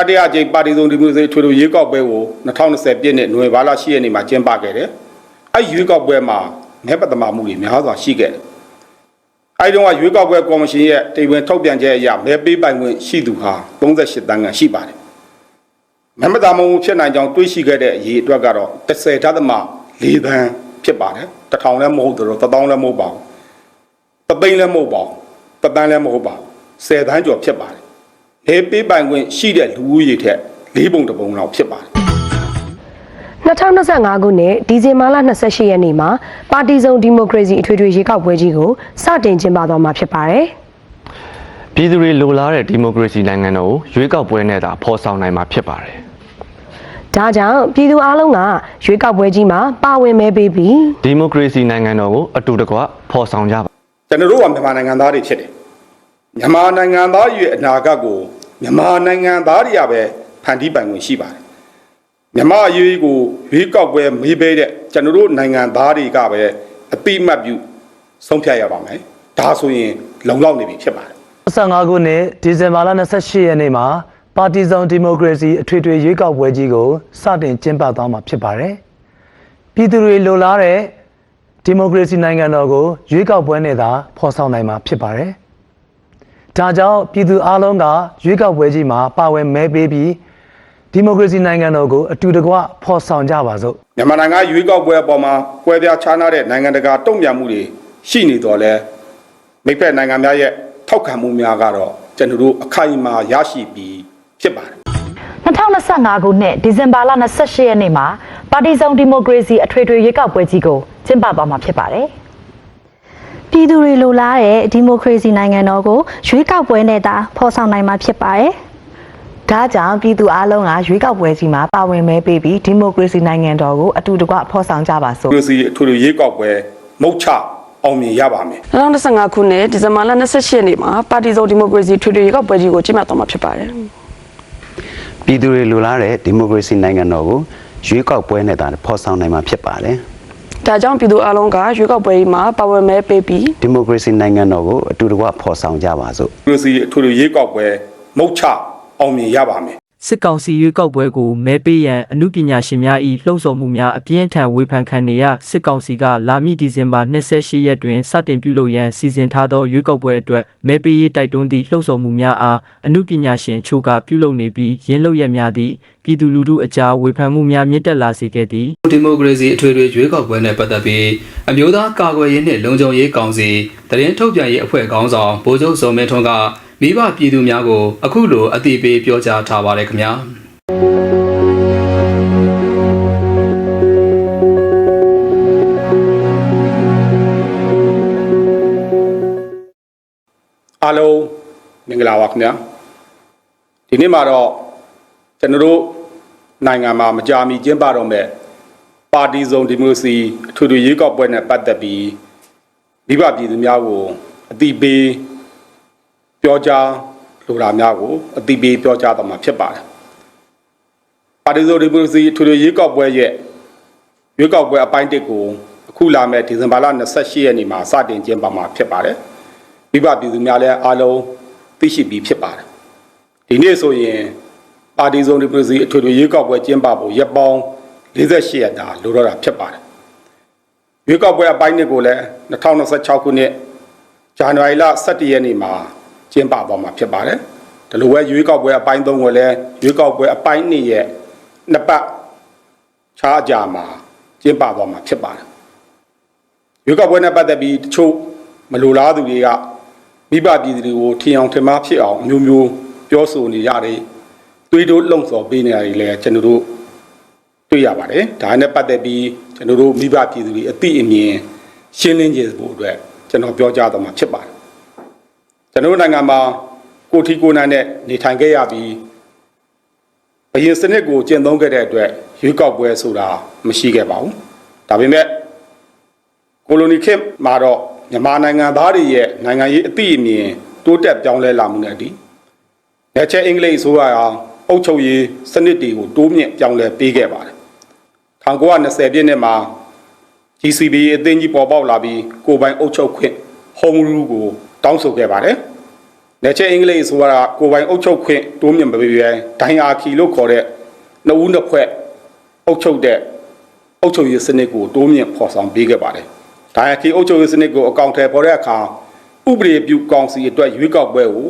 တတိယအကြိမ်ပါတီစုံဒီမိုကရေစီထွေထွေရွေးကောက်ပွဲကို2020ပြည့်နှစ်နိုဝင်ဘာလ10ရက်နေ့မှာကျင်းပခဲ့တယ်။အဲဒီရွေးကောက်ပွဲမှာမဲပတ်သက်မှုတွေများစွာရှိခဲ့တယ်။အဲဒီတော့ရွေးကောက်ပွဲကော်မရှင်ရဲ့တိမ်ဝင်ထုတ်ပြန်ချက်အရမဲပေးပိုင်ခွင့်ရှိသူဟာ38တန်းခန့်ရှိပါတယ်။မဲမသားမှုဖြစ်နိုင်ကြောင်းတွေးရှိခဲ့တဲ့အရေးအတွက်ကတော့30ဓာတ်သမ4တန်းဖြစ်ပါတယ်။တစ်ထောင်လည်းမဟုတ်တော့တစ်သောင်းလည်းမဟုတ်ပါဘူး။တစ်သိန်းလည်းမဟုတ်ပါဘူး။တစ်တန်းလည်းမဟုတ်ပါဘူး။10တန်းကျော်ဖြစ်ပါတယ်။ မဲပေးပိုင်ခွင့်ရှိတဲ့လူဦးရေထက်၄ပုံတစ်ပုံလောက်ဖြစ်ပါတယ်2025ခုနှစ်ဒီဇင်ဘာလ28ရက်နေ့မှာပါတီစုံဒီမိုကရေစီအထွေထွေရွေးကောက်ပွဲကြီးကိုစတင်ကျင်းပသွားမှာဖြစ်ပါတယ်။ပြည်သူတွေလိုလားတဲ့ဒီမိုကရေစီနိုင်ငံတော်ကိုရွေးကောက်ပွဲနဲ့သာဖော်ဆောင်နိုင်မှာဖြစ်ပါတယ်ဒါကြောင့်ပြည်သူအလုံးကရွေးကောက်ပွဲကြီးမှာပါဝင်မဲပေးပြီး။ဒီမိုကရေစီနိုင်ငံတော်ကိုအတူတကွဖော်ဆောင်ကြပါကျွန်တော်တို့ကမြန်မာနိုင်ငံသားတွေဖြစ်တယ်မြန်မာနိုင်ငံသားရဲ့အနာဂတ်ကို မြန်မာနိုင်ငံသားတွေကပဲဖန်တီးပိုင်ခွင့်ရှိပါတယ်မြန်မာအရေးကိုရွေးကောက်ပွဲမေးပေးတဲ့ကျွန်တော်တို့နိုင်ငံသားတွေကပဲအတိအမှတ်ပြုဆုံးဖြတ်ရပါမယ်ဒါဆိုရင်လုံလောက်နေပြီဖြစ်ပါတယ်25ခုနှစ်ဒီဇင်ဘာလ28ရက်နေ့မှာပါတီစုံဒီမိုကရေစီအထွေထွေရွေးကောက်ပွဲကြီးကိုစတင်ကျင်းပသွားမှာဖြစ်ပါတယ်။ပြည်သူတွေလိုလားတဲ့ဒီမိုကရေစီနိုင်ငံတော်ကိုရွေးကောက်ပွဲနဲ့သာဖော်ဆောင်နိုင်မှာဖြစ်ပါတယ်။ ဒါကြောင့်ပြည်သူအလုံးကရွေးကောက်ပွဲကြီးမှာပါဝင်မဲပေးပြီးဒီမိုကရေစီနိုင်ငံတော်ကိုအတူတကွဖော်ဆောင်ကြပါစို့မြန်မာနိုင်ငံရွေးကောက်ပွဲအပေါ်မှာကွဲပြားခြားနားတဲ့နိုင်ငံတကာတုံ့ပြန်မှုတွေရှိနေတော့လဲမိဖက်နိုင်ငံများရဲ့ထောက်ခံမှုများကတော့ကျွန်တော်တို့အခိုင်အမာရရှိပြီးဖြစ်ပါတယ်2025ခုနှစ်ဒီဇင်ဘာလ28ရက်နေ့မှာပါတီစုံဒီမိုကရေစီအထွေထွေရွေးကောက်ပွဲကြီးကိုကျင်းပသွားမှာဖြစ်ပါတယ်။ ပြည်သူတွေလိုလားတဲ့ဒီမိုကရေစီနိုင်ငံတော်ကိုရွေးကောက်ပွဲနဲ့သာဖော်ဆောင်နိုင်မှာဖြစ်ပါတယ်။ဒါကြောင့်ပြည်သူအလုံးကရွေးကောက်ပွဲကြီးမှာပါဝင်မဲပေးပြီးဒီမိုကရေစီနိုင်ငံတော်ကိုအတူတကွဖော်ဆောင်ကြပါစို့ဒီမိုကရေစီအထွေထွေရွေးကောက်ပွဲမုတ်ချအောင်မြင်ရပါမယ်2025ခုနှစ်ဒီဇင်ဘာလ28ရက်နေ့မှာပါတီစုံဒီမိုကရေစီထွေထွေရွေးကောက်ပွဲကြီးကိုကျင်းပသွားမှာဖြစ်ပါတယ်ပြည်သူတွေလိုလားတဲ့ဒီမိုကရေစီနိုင်ငံတော်ကိုရွေးကောက်ပွဲနဲ့သာဖော်ဆောင်နိုင်မှာဖြစ်ပါတယ်။ ဒါကြောင့်ပြည်သူအလုံးကရွေးကောက်ပွဲကြီးမှာပါဝင်မဲပေးပြီးဒီမိုကရေစီနိုင်ငံတော်ကိုအတူတကွဖော်ဆောင်ကြပါစို့ဒီမိုကရေစီအထွေထွေရွေးကောက်ပွဲမုတ်ချအောင်မြင်ရပါမယ် စစ်ကောင်စီရွေးကောက်ပွဲကိုမဲပေးရန်အမှုပညာရှင်များ၏လှုံ့ဆော်မှုများအပြင်းထန်ဝေဖန်ခံနေရစစ်ကောင်စီကလာမည့်ဒီဇင်ဘာ28ရက်တွင်စတင်ပြုလုပ်ရန်စီစဉ်ထားသောရွေးကောက်ပွဲအတွက်မဲပေးရေးတိုက်တွန်းသည့်လှုံ့ဆော်မှုများအားအမှုပညာရှင်ချို့ကပြုလုပ်နေပြီးရင်းလုပ်ရများသည့်ပြည်သူလူထုအကြားဝေဖန်မှုများမြင့်တက်လာစေခဲ့သည်ဒီမိုကရေစီအထွေထွေရွေးကောက်ပွဲနဲ့ပတ်သက်ပြီးအမျိုးသားကာကွယ်ရေးနှင့်လုံခြုံရေးကောင်စီတရင်ထုတ်ပြန်ရေးအဖွဲ့ခေါင်းဆောင်ဗိုလ်ချုပ်စောမင်းထွန်းက မိဘပြည်သူများကို အခုလိုအသိပေးပြောကြားထားပါတယ်ခင်ဗျာအားလုံးမင်္ဂလာပါခင်ဗျာဒီနေ့မှာတော့ကျွန်တော်တို့နိုင်ငံမှာမကြာမီကျင်းပတော့မဲ့ပါတီစုံဒီမိုကရေစီအထွေထွေရွေးကောက်ပွဲနဲ့ပတ်သက်ပြီးမိဘပြည်သူများကိုအတိပေး ပြောကြားလိုတာများကိုအတိပေးပြောကြားတော့မှာဖြစ်ပါတယ်ပါတီစုံဒီမိုကရေစီအထွေထွေရွေးကောက်ပွဲရဲ့ရွေးကောက်ပွဲအပိုင်းတစ်ကိုအခုလာမဲ့ဒီဇင်ဘာလ28ရက်နေ့မှာစတင်ကျင်းပမှာဖြစ်ပါတယ်မိဘပြည်သူများလည်းအားလုံးသိရှိပြီးဖြစ်ပါတယ်ဒီနေ့ဆိုရင်ပါတီစုံဒီမိုကရေစီအထွေထွေရွေးကောက်ပွဲကျင်းပဖို့ရက်ပေါင်း48ရက်တာလိုတော့တာဖြစ်ပါတယ်ရွေးကောက်ပွဲအပိုင်းနှစ်ကိုလည်း2026ခုနှစ်ဇန်နဝါရီလ17ရက်နေ့မှာ ကျင်းပသွားမှာဖြစ်ပါတယ်ဒီလိုပဲရွေးကောက်ပွဲအပိုင်း3ကိုလည်းရွေးကောက်ပွဲအပိုင်း2ရဲ့နှစ်ပတ်ခြားအကြာမှာကျင်းပသွားမှာဖြစ်ပါတယ်ရွေးကောက်ပွဲနဲ့ပတ်သက်ပြီးတချို့မလိုလားသူတွေကမိဘပြည်သူတွေကိုထင်အောင်ထင်မှားဖြစ်အောင်အမျိုးမျိုးပြောဆိုနေရတယ်။တွေးတိုးလှုံ့ဆော်ပေးနေရတယ်လည်းကျွန်တော်တို့တွေ့ရပါတယ်။ဒါနဲ့ပတ်သက်ပြီးကျွန်တော်တို့မိဘပြည်သူတွေအသိအမြင်ရှင်းလင်းကြဖို့အတွက်ကျွန်တော်ပြောကြားတော့မှာဖြစ်ပါတယ်။ ကျွန်တော်တို့နိုင်ငံမှာကိုထီကိုနိုင်နဲ့နေထိုင်ခဲ့ရပြီးဘရင်စနစ်ကိုကျင့်သုံးခဲ့တဲ့အတွက်ရွေးကောက်ပွဲဆိုတာမရှိခဲ့ပါဘူး။ဒါပေမဲ့ကိုလိုနီခေတ်မှာတော့မြန်မာနိုင်ငံသားတွေရဲ့နိုင်ငံရေးအသည့်အမြင်တိုးတက်ပြောင်းလဲလာမှုနဲ့အတည်လက်ချက်အင်္ဂလိပ်အစိုးရအောင်အုပ်ချုပ်ရေးစနစ်တွေကိုတိုးမြင့်ပြောင်းလဲပေးခဲ့ပါတယ်1920ပြည့်နှစ်မှာ GCB အသင်းကြီးပေါ်ပေါက်လာပြီးကိုယ်ပိုင်အုပ်ချုပ်ခွင့် Home Rule ကို တောင်းဆိုခဲ့ပါတယ်နေချက်အင်္ဂလိပ်ဆိုတာကိုယ်ပိုင်အုပ်ချုပ်ခွင့်တိုးမြင့်မပေးဘဲဒိုင်အာခီလို့ခေါ်တဲ့နှစ်ဦးနှစ်ဖွဲ့အုပ်ချုပ်တဲ့အုပ်ချုပ်ရေးစနစ်ကိုတိုးမြင့်ဖော်ဆောင်ပေးခဲ့ပါတယ်။ဒိုင်အာခီအုပ်ချုပ်ရေးစနစ်ကိုအကောင့်ထဲပေါ်တဲ့အခါဥပဒေပြုကောင်စီအတွက်ရွေးကောက်ပွဲကို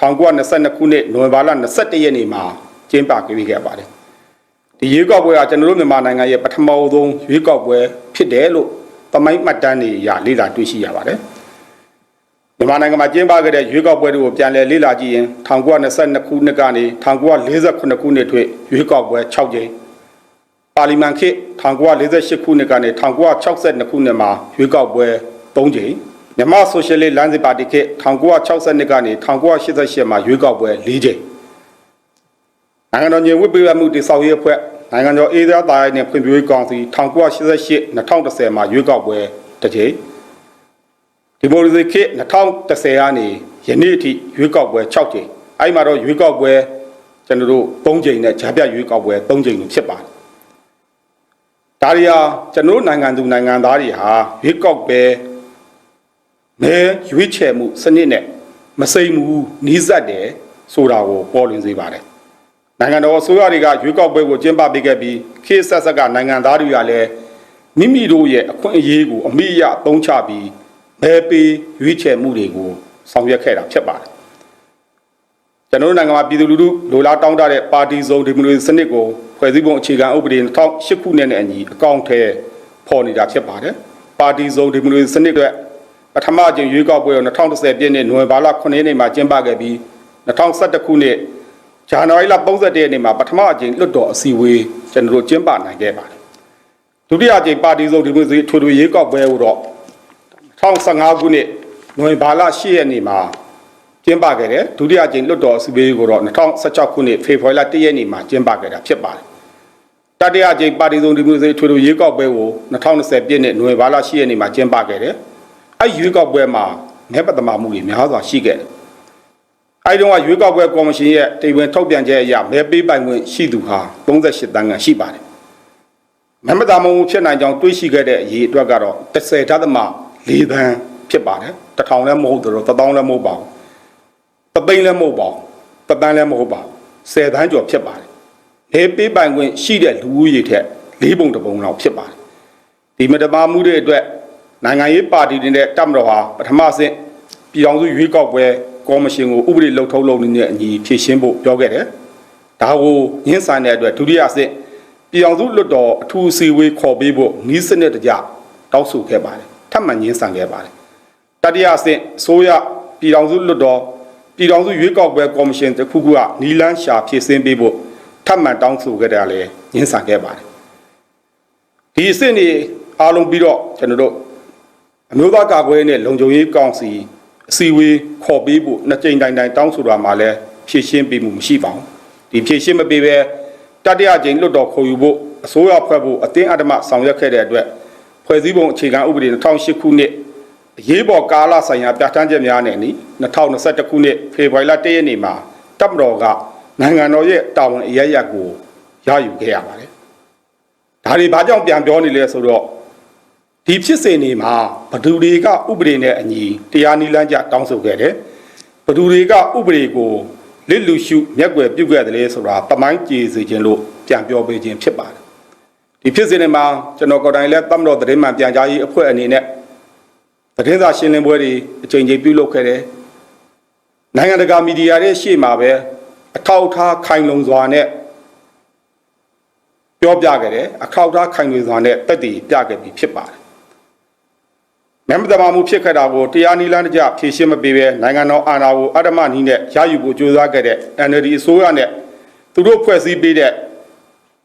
1922ခုနှစ်နိုဝင်ဘာလ22ရက်နေ့မှာကျင်းပခဲ့ပါတယ်။ဒီရွေးကောက်ပွဲကကျွန်တော်တို့မြန်မာနိုင်ငံရဲ့ပထမဆုံးရွေးကောက်ပွဲဖြစ်တယ်လို့သမိုင်းမှတ်တမ်းတွေအရလေ့လာတွေ့ရှိရပါတယ်။ မြန်မာနိုင်ငံမှာကျင်းပခဲ့တဲ့ရွေးကောက်ပွဲတွေကိုပြန်လည်လေ့လာကြည့်ရင်1922ခုနှစ်ကနေ1948ခုနှစ်ထွေရွေးကောက်ပွဲ6ကြိမ်ပါလီမန်ခေတ်1948ခုနှစ်ကနေ1962ခုနှစ်မှာရွေးကောက်ပွဲ3ကြိမ်မြန်မာဆိုရှယ်လစ်လမ်းစဉ်ပါတီခေတ်1962ကနေ1988မှာရွေးကောက်ပွဲ4ကြိမ်နိုင်ငံတော်ညီဝတ်ပေးမှုတိစောက်ရေးအဖွဲ့နိုင်ငံတော်အေးသားသားရေးနဲ့ဖွံ့ဖြိုးရေးကောင်စီ1988 2010မှာရွေးကောက်ပွဲတစ်ကြိမ် ဒီမိုရီစီခေတ်2010ကနေယနေ့အထိရွေးကောက်ပွဲ6ကြိမ်အဲ့မှာတော့ရွေးကောက်ပွဲကျွန်တော်တို့3ကြိမ်နဲ့ဂျာပြရွေးကောက်ပွဲ3ကြိမ်လို့ဖြစ်ပါတယ်ဒါရီဟာကျွန်တော်တို့နိုင်ငံသူနိုင်ငံသားတွေဟာရွေးကောက်ပွဲမဲရွေးချယ်မှုစနစ်နဲ့မစိမ့်ဘူးနီးစပ်တယ်ဆိုတာကိုပေါ်လွင်စေပါတယ်နိုင်ငံတော်အစိုးရတွေကရွေးကောက်ပွဲကိုကျင်းပပေးခဲ့ပြီးခေတ်ဆက်ဆက်ကနိုင်ငံသားတွေကလည်းမိမိတို့ရဲ့အခွင့်အရေးကိုအမိအယသုံးချပြီး မဲပေးရွေးချယ်မှုတွေကိုဆောင်ရွက်ခဲ့တာဖြစ်ပါတယ်ကျွန်တော်တို့နိုင်ငံမှာပြည်သူလူထုလိုလားတောင်းတတဲ့ပါတီစုံဒီမိုကရေစီစနစ်ကိုဖွဲ့စည်းပုံအခြေခံဥပဒေ2008ခုနှစ်နဲ့အညီအကောင့်ထဲပေါ်နေတာဖြစ်ပါတယ်ပါတီစုံဒီမိုကရေစီစနစ်အတွက်ပထမအကြိမ်ရွေးကောက်ပွဲကို2010ပြည့်နှစ်နိုဝင်ဘာလ9ရက်နေ့မှာကျင်းပခဲ့ပြီး2011ခုနှစ်ဇန်နဝါရီလ31ရက်နေ့မှာပထမအကြိမ်လွှတ်တော်အစည်းအဝေးကျွန်တော်တို့ကျင်းပနိုင်ခဲ့ပါတယ်ဒုတိယအကြိမ်ပါတီစုံဒီမိုကရေစီထွေထွေရွေးကောက်ပွဲကိုတော့ 2015ခုနှစ်နိုဝင်ဘာလ10ရက်နေ့မှာကျင်းပခဲ့တဲ့ဒုတိယကြိမ်လွတ်တော်အစည်းအဝေးကိုတော့2016ခုနှစ်ဖေဖော်ဝါရီလ1ရက်နေ့မှာကျင်းပခဲ့တာဖြစ်ပါတယ်။တတိယကြိမ်ပါတီစုံဒီမိုကရေစီထွေထွေရွေးကောက်ပွဲကို2020ပြည့်နှစ်နိုဝင်ဘာလ10ရက်နေ့မှာကျင်းပခဲ့တယ်။အဲဒီရွေးကောက်ပွဲမှာမဲပတမာမှုတွေများစွာရှိခဲ့တယ်။အဲဒီတော့ရွေးကောက်ပွဲကော်မရှင်ရဲ့တိမ်ဝင်ထုတ်ပြန်ချက်အရမဲပေးပိုင်ခွင့်ရှိသူဟာ38တန်းခန့်ရှိပါတယ်။မဲပတမာမှုဖြစ်နိုင်ကြောင်းတွေးရှိခဲ့တဲ့အရေးအတွက်ကတော့30.3 ၄သန်းဖြစ်ပါတယ်တထောင်လည်းမဟုတ်တော့တထောင်လည်းမဟုတ်ပါဘူးတသိန်းလည်းမဟုတ်ပါဘူးတသန်းလည်းမဟုတ်ပါဘူး၁၀သန်းကျော်ဖြစ်ပါတယ်လေပေးပိုင်ခွင့်ရှိတဲ့လူဦးရေထက်၄ပုံတစ်ပုံလောက်ဖြစ်ပါတယ်ဒီမတပါမှုတွေအတွက်နိုင်ငံရေးပါတီတွေနဲ့တပ်မတော်ဟာပထမဆင့်ပြည်ထောင်စုရွေးကောက်ပွဲကော်မရှင်ကိုဥပဒေလှုပ်ထုံးလုပ်နေတဲ့အညီဖြည့်ရှင်းဖို့ပြောခဲ့တယ်။ဒါကိုညှင်းဆန်တဲ့အတွက်ဒုတိယဆင့်ပြည်ထောင်စုလွှတ်တော်အထူးအစည်းအဝေးခေါ်ပေးဖို့ဤစနစ်တကျတောက်ဆိုခဲ့ပါတယ်။ ထပ်မံညှင်းဆန်ခဲ့ပါတယ်တတိယအဆင့်အစိုးရပြည်အောင်စုလွတ်တော်ပြည်အောင်စုရွေးကောက်ပွဲကော်မရှင်တစ်ခုခုကနီလန်းရှာဖြည့်ဆင်းပေးဖို့ထပ်မံတောင်းဆိုခဲ့တယ်လည်းညှင်းဆန်ခဲ့ပါတယ်ဒီအဆင့်တွေအားလုံးပြီးတော့ကျွန်တော်တို့အမျိုးသားကာကွယ်ရေးနဲ့လုံခြုံရေးကောင်စီအစည်းအဝေးခေါ်ပေးဖို့နှစ်ကြိမ်တိုင်တိုင်တောင်းဆိုတာမှလည်းဖြည့်ရှင်းပေးမှုမရှိပါဘူးဒီဖြည့်ရှင်းမပေးဘဲတတိယကြိမ်လွတ်တော်ခေါ်ယူဖို့အစိုးရဖွဲ့ဖို့အတင်းအဓမ္မဆောင်ရွက်ခဲ့တဲ့အတွက် ဖွဲ့စည်းပုံအခြေခံဥပဒေ2008ခုနှစ်အရေးပေါ်ကာလဆိုင်ရာပြဋ္ဌာန်းချက်များနဲ့နီ2021ခုနှစ်ဖေဖော်ဝါရီလ1ရက်နေ့မှာတပ်မတော်ကနိုင်ငံတော်ရဲ့တာဝန်အရရက်ကိုရယူခဲ့ရပါတယ်ဒါတွေဘာကြောင့်ပြန်ပြောနေလဲဆိုတော့ဒီဖြစ်စဉ်တွေမှာဘဒူတွေကဥပဒေနဲ့အညီတရားနည်းလမ်းကျတောင်းဆိုခဲ့တယ်ဘဒူတွေကဥပဒေကိုလစ်လူရှုမျက်ွယ်ပြုတ်ခဲ့တယ်လေဆိုတာတမိုင်းကြေစေခြင်းလို့ပြန်ပြောပေးခြင်းဖြစ်ပါတယ် ဒီဖြစ်စဉ်တွေမှာကျွန်တော်ကိုယ်တိုင်လည်းတမတော်သတင်းမှန်ပြန်ကြားရေးအဖွဲ့အနေနဲ့သတင်းစာရှင်းလင်းပွဲတွေအကြိမ်ကြိမ်ပြုလုပ်ခဲ့တယ်နိုင်ငံတကာမီဒီယာတွေရှေ့မှာပဲအထောက်အထားခိုင်လုံစွာနဲ့ပြောပြခဲ့တယ်အထောက်အထားခိုင်လုံစွာနဲ့တက်တည်ပြခဲ့ပြီးဖြစ်ပါတယ်မဲမတမာမှုဖြစ်ခဲ့တာကိုတရားနည်းလမ်းတကျဖြေရှင်းမပေးဘဲနိုင်ငံတော်အာဏာကိုအဓမ္မနည်းနဲ့ရယူဖို့ကြိုးစားခဲ့တဲ့ NLD အစိုးရနဲ့သူတို့ဖွဲ့စည်းပေးတဲ့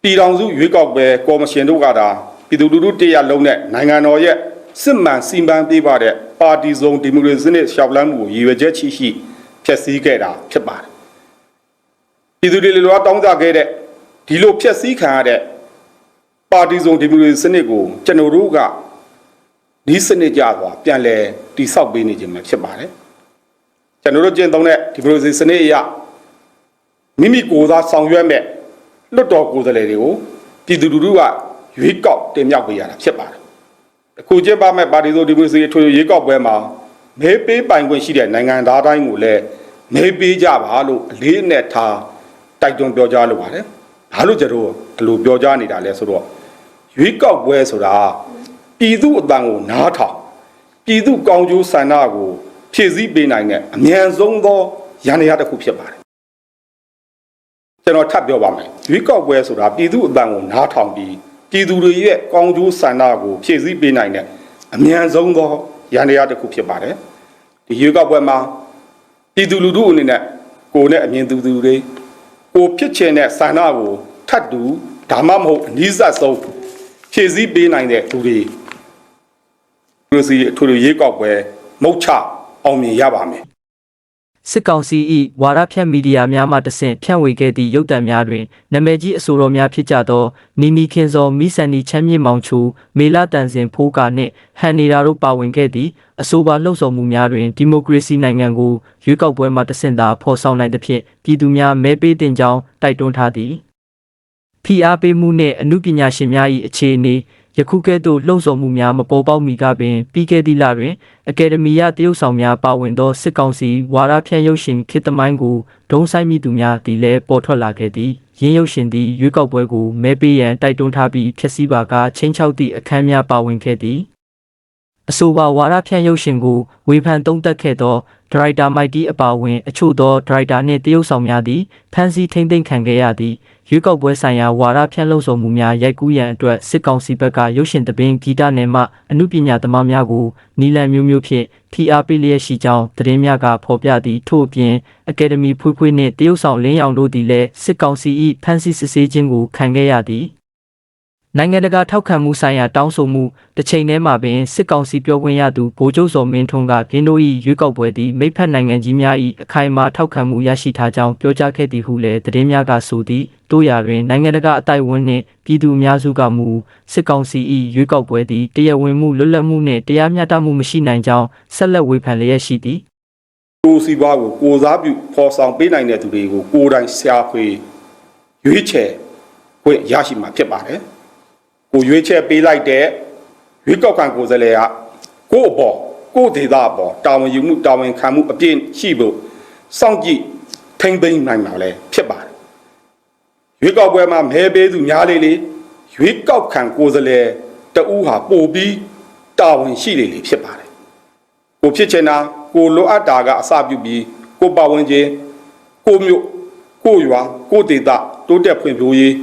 ပြည်ထောင်စုရွေးကောက်ပွဲကော်မရှင်တို့ကသာပြည်သူလူထုတရားလုံးနဲ့နိုင်ငံတော်ရဲ့စစ်မှန်စီမံပေးပါတဲ့ပါတီစုံဒီမိုကရေစီနဲ့ရှောက်လန်းမှုကိုရည်ရွယ်ချက်ရှိရှိဖျက်ဆီးခဲ့တာဖြစ်ပါတယ်ပြည်သူတွေလိုလားတောင်းကြခဲ့တဲ့ဒီလိုဖျက်ဆီးခံရတဲ့ပါတီစုံဒီမိုကရေစီစနစ်ကိုကျွန်တော်တို့ကဒီစနစ်ကြသွားပြန်လဲတိဆောက်ပေးနေခြင်းပဲဖြစ်ပါတယ်ကျွန်တော်တို့ကျင့်သုံးတဲ့ဒီမိုကရေစီစနစ်အရမိမိကိုယ်စားဆောင်ရွက်မဲ့ လွတ်တော်ကိုယ်စားလှယ်တွေကိုပြည်သူလူထုကရွေးကောက်တင်မြှောက်ပေးရတာဖြစ်ပါတယ်အခုကျင်းပမဲ့ပါတီစုံဒီမိုကရေစီအထွေထွေရွေးကောက်ပွဲမှာမဲပေးပိုင်ခွင့်ရှိတဲ့နိုင်ငံသားတိုင်းကိုလည်းမဲပေးကြပါလို့အလေးအနက်ထားတိုက်တွန်းပြောကြားလိုပါတယ်။ဘာလို့ကျွန်တော်ဒီလိုပြောကြားနေတာလဲဆိုတော့ရွေးကောက်ပွဲဆိုတာပြည်သူအတန်ကိုနားထောင်ပြည်သူကောင်းကျိုးဆန္ဒကိုဖြည့်ဆည်းပေးနိုင်တဲ့အမြန်ဆုံးသောရန်ရာတစ်ခုဖြစ်ပါတယ်။ ကျွန်တော်ထပ်ပြောပါမယ်။ရွေးကောက်ပွဲဆိုတာပြည်သူအတန်ကိုနားထောင်ပြီးပြည်သူတွေရဲ့ကောင်းကျိုးဆန္ဒကိုဖြည့်ဆည်းပေးနိုင်တဲ့အမြန်ဆုံးသောရန်ရာတစ်ခုဖြစ်ပါတယ်။ဒီရွေးကောက်ပွဲမှာပြည်သူလူထုအနေနဲ့ကိုယ်နဲ့အမြင်သူသူတွေကိုဖြစ်ချင်တဲ့ဆန္ဒကိုထတ်တူဒါမှမဟုတ်အနည်းဆက်ဆုံးဖြည့်ဆည်းပေးနိုင်တဲ့သူတွေလူစီအထွေထွေရေးကောက်ပွဲမုတ်ချအောင်မြင်ရပါမယ် စစ်ကောင်စီ၏ဝါဒဖြန့်မီဒီယာများမှတဆင့်ဖြန့်ဝေခဲ့သည့်ရုပ်သံများတွင်နာမည်ကြီးအဆိုတော်များဖြစ်ကြသောနီနီခင်စောမိဆန်နီချမ်းမြေမောင်ချူမေလာတန်စင်ဖိုးကာနှင့်ဟန်နီရာတို့ပါဝင်ခဲ့သည့်အဆိုပါလှုပ်ဆောင်မှုများတွင်ဒီမိုကရေစီနိုင်ငံကိုရွေးကောက်ပွဲမှတဆင့်သာဖော်ဆောင်နိုင်သဖြင့်ပြည်သူများမဲပေးတင်ကြောင်းတိုက်တွန်းထားသည်ဖိအားပေးမှုနှင့်အမှုပညာရှင်များ၏အခြေအနေ ယခုကဲ့သို့လှုံ့ဆော်မှုများမပေါ်ပေါက်မီကပင်ပြီးခဲ့သည့်လတွင်အကယ်ဒမီရတရုတ်ဆောင်များပါဝင်သောစစ်ကောင်စီဝါဒဖြန့်ရုပ်ရှင်ခေတ်သမိုင်းကိုဒုံဆိုင်မိသူများသည်လည်းပေါ်ထွက်လာခဲ့သည်ရင်းရုပ်ရှင်သည်ရွေးကောက်ပွဲကိုမဲပေးရန်တိုက်တွန်းထားပြီးဖြစ်စည်းပါကချင်းချောက်သည့်အခမ်းများပါဝင်ခဲ့သည်အဆိုပါဝါဒဖြန့်ရုပ်ရှင်ကိုဝေဖန်သုံးသပ်ခဲ့သောဒရိုက်တာမိုက်တီအပါအဝင် အချို့သောဒရိုက်တာနှင့်တရုတ်ဆောင်များသည်ဖမ်းဆီးထိမ့်သိမ်းခံခဲ့ရသည့် ရွေးကောက်ပွဲဆိုင်ရာဝါဒဖြန့်လှုံ့ဆော်မှုများရိုက်ကူးရန်အတွက်စစ်ကောင်စီဘက်ကရုပ်ရှင်တပင်ဂီတနယ်မှအမှုပညာသမားများကိုနီလန်မျိုးမျိုးဖြင့်ဖိအားပေးလျက်ရှိကြောင်းသတင်းများကဖော်ပြသည့်ထို့အပြင်အကယ်ဒမီဖွေးဖွေးနှင့်တရုတ်ဆောင်လင်းအောင်တို့သည်လည်းစစ်ကောင်စီ၏ဖမ်းဆီးစစ်ဆေးခြင်းကိုခံခဲ့ရသည် နိုင်ငံတကာထောက်ခံမှုဆိုင်ရာတောင်းဆိုမှုတစ်ချိန်တည်းမှာပင်စစ်ကောင်စီပြောခွင့်ရသူဗိုလ်ချုပ်စော်မင်းထွန်းကဂင်းတို့၏ရွေးကောက်ပွဲသည်မိဖက်နိုင်ငံကြီးများ၏အခိုင်အမာထောက်ခံမှုရရှိထားကြောင်းပြောကြားခဲ့သည်ဟုလည်းသတင်းများကဆိုသည်တို့ရာတွင်နိုင်ငံတကာအတိုက်အဝန်းနှင့်ပြည်သူအများစုကမူစစ်ကောင်စီ၏ရွေးကောက်ပွဲသည်တရားဝင်မှုလွတ်လပ်မှုနှင့်တရားမျှတမှုမရှိနိုင်ကြောင်းဆက်လက်ဝေဖန်လျက်ရှိသည်ကိုယ်စီပွားကိုကိုယ်စားပြုဖော်ဆောင်ပေးနိုင်တဲ့သူတွေကိုကိုယ်တိုင်ရှာဖွေရွေးချယ်ခွင့်ရရှိမှာဖြစ်ပါတယ် ကိုရွေးချယ်ပေးလိုက်တဲ့ရွေးကောက်ခံကိုယ်စားလှယ်ကကိုယ့်အပေါ်ကိုယ့်ဒေသအပေါ်တာဝန်ယူမှုတာဝန်ခံမှုအပြည့်ရှိဖို့စောင့်ကြည့်ထိမ့်သိမ်းနိုင်မှာလည်းဖြစ်ပါတယ်ရွေးကောက်ပွဲမှာမဲပေးသူများလေးလေးရွေးကောက်ခံကိုယ်စားလှယ်တဦးဟာပို့ပြီးတာဝန်ရှိလေလေဖြစ်ပါတယ်ကိုဖြစ်ချင်တာကိုလိုအပ်တာကအစပြုပြီးကိုပတ်ဝန်းကျင်ကိုမြို့ကိုရွာကိုဒေသတိုးတက်ဖွံ့ဖြိုးရေး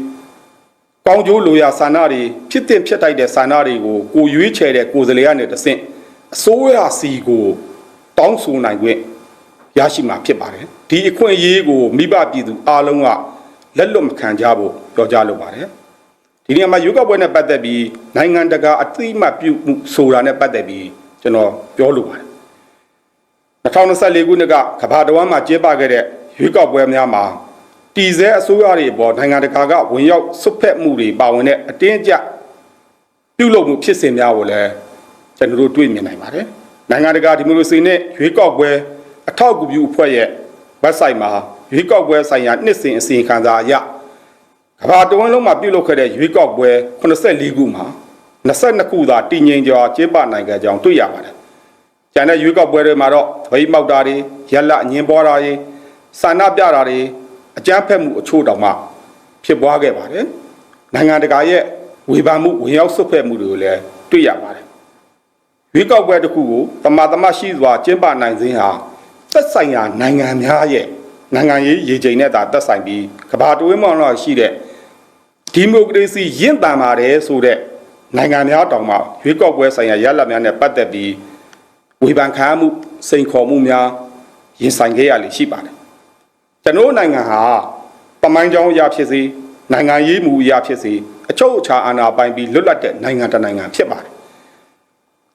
ကောင်းကျိုးလိုရာဆန္ဒတွေဖြစ်တဲ့ဖြစ်တိုက်တဲ့ဆန္ဒတွေကိုကိုရွေးချယ်တဲ့ကိုယ်စားလှယ်ကနေတဆင့်အစိုးရစီကိုတောင်းဆိုနိုင်ခွင့်ရရှိမှာဖြစ်ပါတယ်ဒီအခွင့်အရေးကိုမိဘပြည်သူအားလုံးကလက်လွတ်မခံကြဖို့ပြောကြားလိုပါတယ်ဒီနေရာမှာရွေးကောက်ပွဲနဲ့ပတ်သက်ပြီးနိုင်ငံတကာအသိအမှတ်ပြုမှုဆိုတာနဲ့ပတ်သက်ပြီးကျွန်တော်ပြောလိုပါတယ်2024ခုနှစ်ကကမ္ဘာတော်မှာကျင်းပခဲ့တဲ့ရွေးကောက်ပွဲများမှာ တီစဲအစိုးရတွေအပေါ်နိုင်ငံတကာကဝင်ရောက်ဆွတ်ဖက်မှုတွေပါဝင်တဲ့အတင်းအကျပ်ပြုလုပ်မှုဖြစ်စဉ်များကိုလည်းကျွန်တော်တို့တွေ့မြင်နိုင်ပါတယ်နိုင်ငံတကာဒီမိုကရေစီနဲ့ရွေးကောက်ပွဲအထောက်အကူပြုအဖွဲ့ရဲ့ website မှာရွေးကောက်ပွဲဆိုင်ရာနှစ်စဉ်အစီရင်ခံစာအရကမ္ဘာတဝန်းလုံးမှာပြုလုပ်ခဲ့တဲ့ရွေးကောက်ပွဲ84ခုမှာ22ခုသာတည်ငြိမ်ကြောကျင်းပနိုင်ခဲ့ကြောင်းတွေ့ရပါတယ်။ကျန်တဲ့ရွေးကောက်ပွဲတွေမှာတော့သပိတ်မောက်တာတွေရက်လက်အငင်းပွားတာတွေဆန္ဒပြတာတွေ အကြမ်းဖက်မှုအချို့တောင်မှဖြစ်ပွားခဲ့ပါတယ်။နိုင်ငံတကာရဲ့ဝေဖန်မှုဝင်ရောက်ဆွတ်ဖက်မှုတွေကိုလည်းတွေ့ရပါတယ်။ရွေးကောက်ပွဲတစ်ခုကိုတမာတမရှိစွာကျင်းပနိုင်ခြင်းဟာသက်ဆိုင်ရာနိုင်ငံများရဲ့နိုင်ငံရေးရေချိန်နဲ့သာသက်ဆိုင်ပြီးကမ္ဘာတဝန်းမှာတော့ရှိတဲ့ဒီမိုကရေစီရင့်တန်ပါတယ်ဆိုတဲ့နိုင်ငံများတောင်မှရွေးကောက်ပွဲဆိုင်ရာရလဒ်များနဲ့ပတ်သက်ပြီးဝေဖန်ခံရမှုစိန်ခေါ်မှုများရင်ဆိုင်ခဲ့ရလိမ့်ရှိပါတယ် ကျွန်တော်တို့နိုင်ငံဟာပမိုင်းကြောင်းအရာဖြစ်စေနိုင်ငံရေးမူအရာဖြစ်စေအချုပ်အခြာအာဏာပိုင်ပြီးလွတ်လပ်တဲ့နိုင်ငံတစ်နိုင်ငံဖြစ်ပါတယ်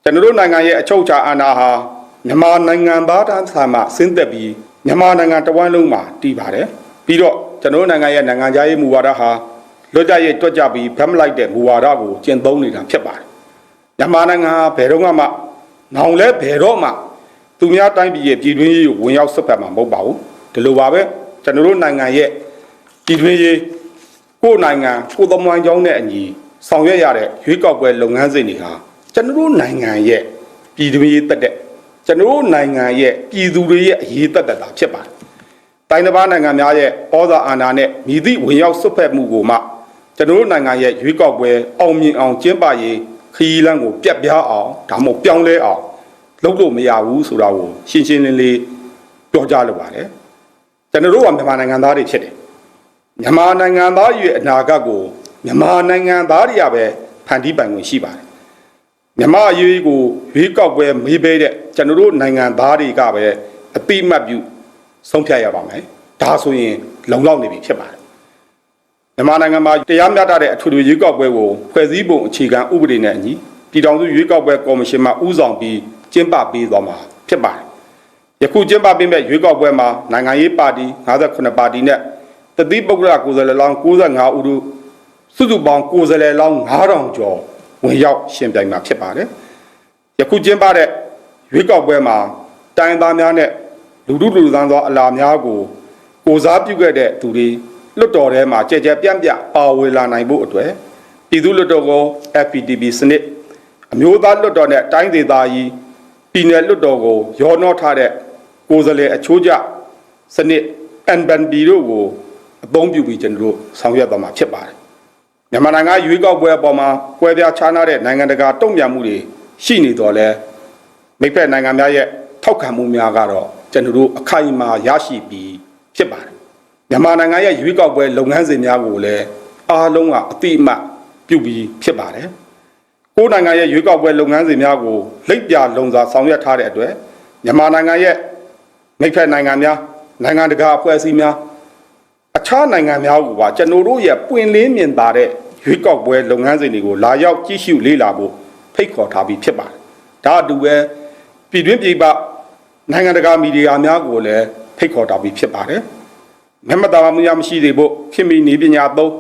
ကျွန်တော်တို့နိုင်ငံရဲ့အချုပ်အခြာအာဏာဟာမြန်မာနိုင်ငံသားတန်းဆာမှဆင်းသက်ပြီးမြန်မာနိုင်ငံတစ်ဝန်းလုံးမှာတည်ပါတယ်ပြီးတော့ကျွန်တော်တို့နိုင်ငံရဲ့နိုင်ငံခြားရေးမူဝါဒဟာလွတ်ကြရဲ့တွက်ကြပြီးဖမ်းမလိုက်တဲ့မူဝါဒကိုကျင့်သုံးနေတာဖြစ်ပါတယ်။မြန်မာနိုင်ငံဟာဘယ်တော့မှနောင်လဲဘယ်တော့မှသူများတိုင်းပြည်ရဲ့ပြည်တွင်းရေးကိုဝင်ရောက်ဆွတ်ဖက်မှာမဟုတ်ပါဘူး။ ဒီလိုပါပဲကျွန်တော်တို့နိုင်ငံရဲ့ပြည်တွင်းရေးကိုယ်နိုင်ငံကိုယ်သမိုင်းကြောင်းနဲ့အညီဆောင်ရွက်ရတဲ့ရွေးကောက်ပွဲလုပ်ငန်းစဉ်တွေဟာကျွန်တော်တို့နိုင်ငံရဲ့ပြည်တွင်းရေးတက်တဲ့ကျွန်တော်တို့နိုင်ငံရဲ့ပြည်သူတွေရဲ့အရေးတက်တက်တာဖြစ်ပါတယ်တိုင်းတစ်ပါးနိုင်ငံများရဲ့ဩဇာအာဏာနဲ့မြည်သည့်ဝင်ရောက်ဆွတ်ဖက်မှုကိုမှကျွန်တော်တို့နိုင်ငံရဲ့ရွေးကောက်ပွဲအောင်မြင်အောင်ကျင်းပရေးခရီးလမ်းကိုပြတ်ပြားအောင်ဒါမှမဟုတ်ပြောင်းလဲအောင်လုပ်လို့မရဘူးဆိုတာကိုရှင်းရှင်းလင်းလင်းပြောကြားလိုပါတယ် ကျွန်တော်တို့ကမြန်မာနိုင်ငံသားတွေဖြစ်တယ်မြန်မာနိုင်ငံသားရဲ့အနာဂတ်ကိုမြန်မာနိုင်ငံသားတွေကပဲဖန်တီးပိုင်ခွင့်ရှိပါတယ်မြမအရေးကိုရွေးကောက်ပွဲမေးပေးတဲ့ကျွန်တော်တို့နိုင်ငံသားတွေကပဲအပိမတ်ပြုဆုံးဖြတ်ရပါမယ်ဒါဆိုရင်လုံလောက်နေပြီဖြစ်ပါတယ်မြန်မာနိုင်ငံမှာတရားမျှတတဲ့အထွေထွေရွေးကောက်ပွဲကိုဖွဲ့စည်းပုံအခြေခံဥပဒေနဲ့အညီပြည်ထောင်စုရွေးကောက်ပွဲကော်မရှင်မှဦးဆောင်ပြီးကျင်းပပေးသွားမှာဖြစ်ပါတယ် ယခုကျင်းပပေးမဲ့ရွေးကောက်ပွဲမှာနိုင်ငံရေးပါတီ58ပါတီနဲ့တတိပုဂ္ဂလကိုယ်စားလှယ်လောင်း95ဦးတို့စုစုပေါင်းကိုယ်စားလှယ်လောင်း9000ကျော်ဝင်ရောက်ရှင်ပြိုင်မှာဖြစ်ပါတယ်ယခုကျင်းပတဲ့ရွေးကောက်ပွဲမှာတိုင်းသားများနဲ့လူထုလူသန်းသောအလားများကိုကိုစားပြုခဲ့တဲ့သူတွေလွတ်တော်ထဲမှာကြဲကြဲပြန့်ပြန့်ပါဝင်လာနိုင်ဖို့အတွက်ပြည်သူလွတ်တော်ကို FPTP စနစ်အမျိုးသားလွတ်တော်နဲ့တိုင်းဒေသကြီးပြည်နယ်လွတ်တော်ကိုရောနှောထားတဲ့ ကိုယ်စားလှယ်အချိုးကျစနစ် NBNB တို့ကိုအသုံးပြုပြီးကျွန်တော်တို့ဆောင်ရွက်သွားမှာဖြစ်ပါတယ်မြန်မာနိုင်ငံရွေးကောက်ပွဲအပေါ်မှာကွဲပြားခြားနားတဲ့နိုင်ငံတကာတုံ့ပြန်မှုတွေရှိနေတော့လဲမိဖက်နိုင်ငံများရဲ့ထောက်ခံမှုများကတော့ကျွန်တော်တို့အခိုင်အမာရရှိပြီးဖြစ်ပါတယ်မြန်မာနိုင်ငံရဲ့ရွေးကောက်ပွဲလုပ်ငန်းစဉ်များကိုလည်းအားလုံးကအတိအမှတ်ပြုပြီးဖြစ်ပါတယ်ကိုယ်နိုင်ငံရဲ့ရွေးကောက်ပွဲလုပ်ငန်းစဉ်များကိုလက်ပြလုံစွာဆောင်ရွက်ထားတဲ့အတွက်မြန်မာနိုင်ငံရဲ့ မိဖက်နိုင်ငံများနိုင်ငံတကာအဖွဲ့အစည်းများအခြားနိုင်ငံများကပါကျွန်တော်တို့ရဲ့ပွင့်လင်းမြင်သာတဲ့ရွေးကောက်ပွဲလုပ်ငန်းစဉ်တွေကိုလာရောက်ကြည့်ရှုလေ့လာဖို့ဖိတ်ခေါ်ထားပြီးဖြစ်ပါတယ်ဒါအတူပဲပြည်တွင်းပြည်ပနိုင်ငံတကာမီဒီယာများကိုလည်းဖိတ်ခေါ်တာပြီးဖြစ်ပါတယ်။မျက်မှတ်တာမှများမရှိသေးဖို့ဖြစ်မီနေပညာသုံး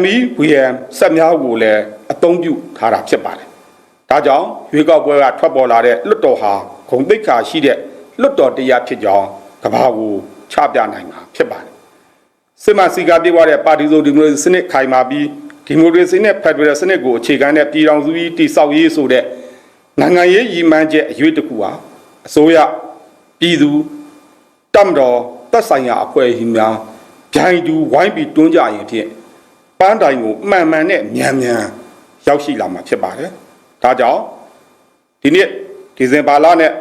MEVM စက်များကိုလည်းအသုံးပြုထားတာဖြစ်ပါတယ်။ဒါကြောင့်ရွေးကောက်ပွဲကထွက်ပေါ်လာတဲ့လွတ်တော်ဟာဂုံတိတ်ခါရှိတဲ့ လွတ်တော်တရားဖြစ်ကြောင်းကဘာကိုချပြနိုင်မှာဖြစ်ပါတယ်။စစ်မှန်စီကားပြေးသွားတဲ့ပါတီစုံဒီမိုကရေစီစနစ်ခိုင်မာပြီးဒီမိုကရေစီနဲ့ဖက်ဒရယ်စနစ်ကိုအခြေခံတဲ့ပြည်ထောင်စုကြီးတည်ဆောက်ရေးဆိုတဲ့နိုင်ငံရေးရည်မှန်းချက်အရွေးတစ်ခုဟာအစိုးရပြည်သူတမ်တော်သက်ဆိုင်ရာအဖွဲ့အစည်းများဂျိုင်းတူဝိုင်းပြီးတွန်းကြရင်ဖြင့်ပန်းတိုင်ကိုအမှန်မှန်နဲ့မြန်မြန်ရောက်ရှိလာမှာဖြစ်ပါတယ်။ဒါကြောင့်ဒီနေ့ဒီဇင်ဘာလနဲ့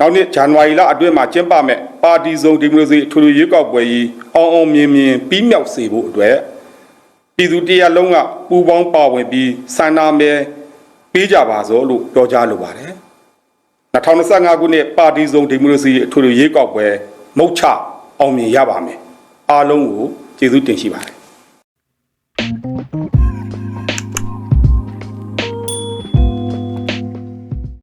နောက်နှစ်ဇန်နဝါရီလအတွင်းမှာကျင်းပမဲ့ပါတီစုံဒီမိုကရေစီအထွေထွေရွေးကောက်ပွဲကြီးအောင်အောင်မြင်မြင်ပြီးမြောက်စေဖို့အတွက်ပြည်သူတရားလုံးကပူးပေါင်းပါဝင်ပြီးဆန္ဒမဲပေးကြပါစို့လို့ပြောကြားလိုပါတယ်2025ခုနှစ်ပါတီစုံဒီမိုကရေစီအထွေထွေရွေးကောက်ပွဲမုတ်ချအောင်မြင်ရပါမယ်အားလုံးကိုကျေးဇူးတင်ရှိပါတယ်